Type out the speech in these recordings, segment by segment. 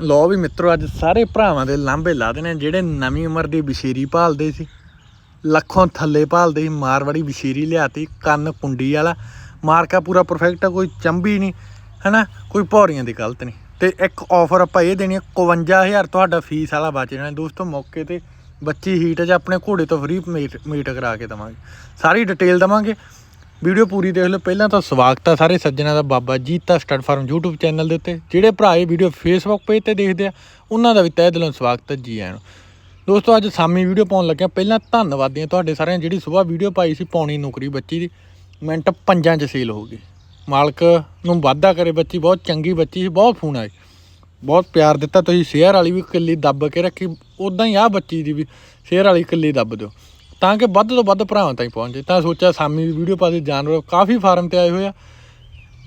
ਲੋ ਵੀ ਮਿੱਤਰੋ, ਅੱਜ ਸਾਰੇ ਭਰਾਵਾਂ ਦੇ ਲਾਂਭੇ ਲਾ ਦੇਣੇ ਜਿਹੜੇ ਨਵੀਂ ਉਮਰ ਦੀ ਬਸ਼ੀਰੀ ਭਾਲਦੇ ਸੀ। ਲੱਖੋਂ ਥੱਲੇ ਭਾਲਦੇ ਸੀ, ਮਾਰਵਾੜੀ ਬਸ਼ੀਰੀ ਲਿਆਤੀ, ਕੰਨ ਕੁੰਡੀ ਵਾਲਾ। ਮਾਰਕਾ ਪੂਰਾ ਪਰਫੈਕਟ ਆ, ਕੋਈ ਚੰਬੀ ਨਹੀਂ, ਹੈਨਾ? ਕੋਈ ਭੌਰੀਆਂ ਦੀ ਗਲਤ ਨਹੀਂ। ਤੇ ਇੱਕ ਆਫਰ ਆਪਾਂ ਇਹ ਦੇਣੀ ਆ 51000 ਤੁਹਾਡਾ ਫੀਸ ਵਾਲਾ ਬਚ ਜਾਣਾ। ਦੋਸਤੋ, ਮੌਕੇ ਤੇ ਬੱਚੀ ਹੀਟ 'ਚ ਆਪਣੇ ਘੋੜੇ ਤੋਂ ਫ੍ਰੀ ਮੀਟ ਕਰਾ ਕੇ ਦਵਾਂਗੇ। ਸਾਰੀ ਡਿਟੇਲ ਦਵਾਂਗੇ। ਵੀਡੀਓ ਪੂਰੀ ਦੇਖ ਲਓ। ਪਹਿਲਾਂ ਤਾਂ ਸਵਾਗਤ ਆ ਸਾਰੇ ਸੱਜਣਾ ਦਾ Baba Jeeta stud farm YouTube channel ਦੇ ਉੱਤੇ, ਜਿਹੜੇ ਭਰਾ ਇਹ ਵੀਡੀਓ Facebook ਪੇਜ ਤੇ ਦੇਖਦੇ ਆ, ਉਹਨਾਂ ਦਾ ਵੀ ਤਹਿ ਦਿਲੋਂ ਸਵਾਗਤ ਹੈ ਜੀ ਆਇਆਂ ਨੂੰ। ਦੋਸਤੋ, ਅੱਜ ਸਾਮੀ ਵੀਡੀਓ ਪਾਉਣ ਲੱਗਿਆ। ਪਹਿਲਾਂ ਧੰਨਵਾਦੀ ਹਾਂ ਤੁਹਾਡੇ ਸਾਰਿਆਂ ਜਿਹੜੀ ਸਵੇਰ ਵੀਡੀਓ ਪਾਈ ਸੀ ਪੌਣੀ ਨੌਕਰੀ ਬੱਚੀ ਦੀ। ਮਿੰਟ ਪੰਜਾਂ 'ਚ ਸੇਲ ਹੋ ਗਈ। ਮਾਲਕ ਨੂੰ ਵਾਅਦਾ ਕਰੇ ਬੱਚੀ, ਬਹੁਤ ਚੰਗੀ ਬੱਚੀ ਸੀ, ਬਹੁਤ ਫੋਨ ਆਏ। ਬਹੁਤ ਪਿਆਰ ਦਿੱਤਾ। ਤੁਸੀਂ ਸ਼ੇਅਰ ਵਾਲੀ ਵੀ ਕਿੱਲੀ ਦੱਬ ਕੇ ਰੱਖੀ। ਉਦਾਂ ਹੀ ਆ ਬੱਚੀ ਦੀ ਵੀ ਸ਼ੇਅਰ ਵਾਲੀ ਕਿੱਲੀ ਦੱਬ ਦਿਓ। ਤਾਂ ਕਿ ਵੱਧ ਤੋਂ ਵੱਧ ਭਰਾਵਾਂ ਤਾਈਂ ਪਹੁੰਚੇ ਤਾਂ ਸੋਚਿਆ ਸਾਮੀ ਵੀ ਵੀਡੀਓ ਪਾ ਦੇ, ਜਾਨਵਰ ਕਾਫੀ ਫਾਰਮ ਤੇ ਆਏ ਹੋਏ ਆ।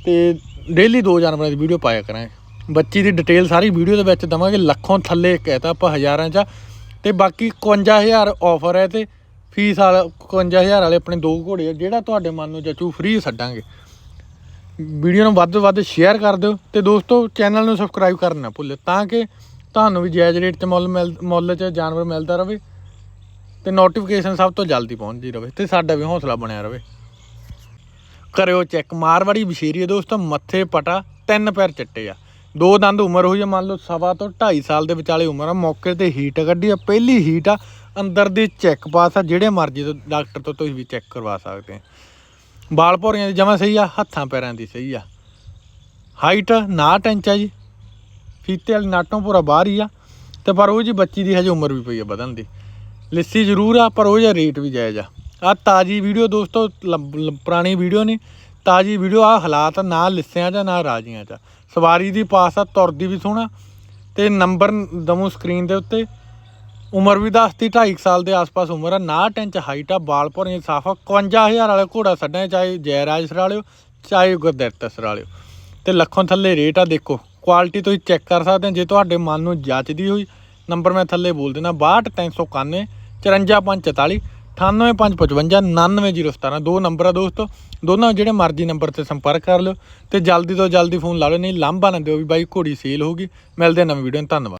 ਤੇ ਡੇਲੀ ਦੋ ਜਾਨਵਰਾਂ ਦੀ ਵੀਡੀਓ ਪਾਇਆ ਕਰਾਂਗੇ। ਬੱਚੀ ਦੀ ਡਿਟੇਲ ਸਾਰੀ ਵੀਡੀਓ ਦੇ ਵਿੱਚ ਦਵਾਂਗੇ, ਲੱਖੋਂ ਥੱਲੇ ਕਹਿਤਾ ਆਪਾਂ ਹਜ਼ਾਰਾਂ 'ਚ ਆ। ਤੇ ਬਾਕੀ 51000 ਆਫਰ ਹੈ ਤੇ ਫੀਸ ਵਾਲਾ 51000 ਵਾਲੇ ਆਪਣੇ ਦੋ ਘੋੜੇ ਆ, ਜਿਹੜਾ ਤੁਹਾਡੇ ਮਨ ਨੂੰ ਜਚੂ ਫ੍ਰੀ ਛੱਡਾਂਗੇ। ਵੀਡੀਓ ਨੂੰ ਵੱਧ ਤੋਂ ਵੱਧ ਸ਼ੇਅਰ ਕਰ ਦਿਓ ਤੇ ਦੋਸਤੋ ਚੈਨਲ ਨੂੰ ਸਬਸਕ੍ਰਾਈਬ ਕਰਨਾ ਨਾ ਭੁੱਲਿਓ, ਤਾਂ ਕਿ ਤੁਹਾਨੂੰ ਵੀ ਜਾਇਜ਼ ਰੇਟ 'ਚ ਮੁੱਲ ਮਿਲ, ਮੁੱਲ 'ਚ ਜਾਨਵਰ ਮਿਲਦਾ ਰਹੇ। ਤੇ ਨੋਟੀਫਿਕੇਸ਼ਨ ਸਭ ਤੋਂ ਜਲਦੀ ਪਹੁੰਚਦੀ ਰਹੇ ਤੇ ਸਾਡਾ ਵੀ ਹੌਸਲਾ ਬਣਿਆ ਰਹੇ ਕਰਿਓ ਚੈੱਕ ਮਾਰਵਾੜੀ ਬਸ਼ੀਰੀ ਹੈ ਦੋਸਤੋ, ਮੱਥੇ ਪਟਾ, ਤਿੰਨ ਪੈਰ ਚਿੱਟੇ ਆ। ਦੋ ਦੰਦ ਉਮਰ ਹੋਈ ਆ, ਮੰਨ ਲਓ ਸਵਾ ਤੋਂ 2.5 ਸਾਲ ਦੇ ਵਿਚਾਲੇ ਉਮਰ ਆ, ਮੌਕੇ ਤੇ ਹੀਟ ਕੱਢੀ ਆ। ਪਹਿਲੀ ਹੀਟ ਆ, ਅੰਦਰ ਦੀ ਚੈੱਕ ਪਾਸ ਆ, ਜਿਹੜੇ ਮਰਜ਼ੀ ਤੋਂ ਡਾਕਟਰ ਤੋਂ ਤੁਸੀਂ ਵੀ ਚੈੱਕ ਕਰਵਾ ਸਕਦੇ ਆ। ਬਾਲ ਭੌਰੀਆਂ ਦੀ ਜਮਾ ਸਹੀ ਆ, ਹੱਥਾਂ ਪੈਰਾਂ ਦੀ ਸਹੀ ਆ। ਹਾਈਟ 59 ਇੰਚ ਆ ਜੀ। ਫੀਤੇ ਵਾਲੀ ਨਾਟੋਂ ਪੂਰਾ ਬਾਹਰ ਹੀ ਆ। ਤੇ ਪਰ ਉਹ ਜੀ ਬੱਚੀ ਦੀ ਹਜੇ ਉਮਰ ਵੀ ਪਈ ਆ ਵਧਣ ਦੀ। ਲਿੱਸੀ ਜ਼ਰੂਰ ਆ, ਪਰ ਉਹ ਜਿਹਾ ਰੇਟ ਵੀ ਜਾਇਜ਼ ਆ। ਆ ਤਾਜੀ ਵੀਡੀਓ ਦੋਸਤੋ, ਲੰਬ- ਪੁਰਾਣੀ ਵੀਡੀਓ ਨਹੀਂ ਤਾਜੀ ਵੀਡੀਓ ਆ ਹਾਲਾਤ ਨਾ ਲਿੱਸਿਆਂ 'ਚ ਨਾ ਰਾਜੀਆਂ 'ਚ ਸਵਾਰੀ ਦੀ ਪਾਸ ਆ, ਤੁਰਦੀ ਵੀ ਸੋਹਣਾ। ਤੇ ਨੰਬਰ ਦਮੂ ਸਕਰੀਨ ਦੇ ਉੱਤੇ। ਉਮਰ ਵੀ ਦੱਸਤੀ 2.5 ਸਾਲ ਦੇ ਆਸ-ਪਾਸ ਉਮਰ ਆ 59 ਇੰਚ ਹਾਈਟ ਆ, ਬਾਲ ਭੌਰੀਆਂ ਸਾਫ਼ ਆ 51000 ਵਾਲੇ ਘੋੜਾ ਛੱਡਿਆ ਚਾਹੇ ਜੈਰਾਜ ਸਰ ਵਾਲਿਓ ਚਾਹੇ ਗੁਰਦਿੱਤ ਸਰ ਵਾਲਿਓ ਤੇ ਲੱਖੋਂ ਥੱਲੇ ਰੇਟ ਆ, ਦੇਖੋ, ਕੁਆਲਿਟੀ ਤੁਸੀਂ ਚੈੱਕ ਕਰ ਸਕਦੇ ਜੇ ਤੁਹਾਡੇ ਮਨ ਨੂੰ ਜੱਚਦੀ ਹੋਈ, ਨੰਬਰ ਮੈਂ ਥੱਲੇ ਬੋਲ ਦੇਣਾ 62391 54544 98555 99017 ਦੋ ਨੰਬਰ ਆ ਦੋਸਤੋ। ਦੋਨਾਂ ਜਿਹੜੇ ਮਰਜ਼ੀ ਨੰਬਰ ਤੇ ਸੰਪਰਕ ਕਰ ਲਿਓ ਤੇ ਜਲਦੀ ਤੋਂ ਜਲਦੀ ਫੋਨ ਲਾ ਲਿਓ, ਨਹੀਂ ਲਾਂਭਾ ਨਾ ਦਿਓ ਵੀ ਬਾਈ ਘੋੜੀ ਸੇਲ ਹੋਗੀ ਮਿਲਦੇ ਆ ਨਵੀਂ ਵੀਡੀਓ ਨੂੰ ਧੰਨਵਾਦ।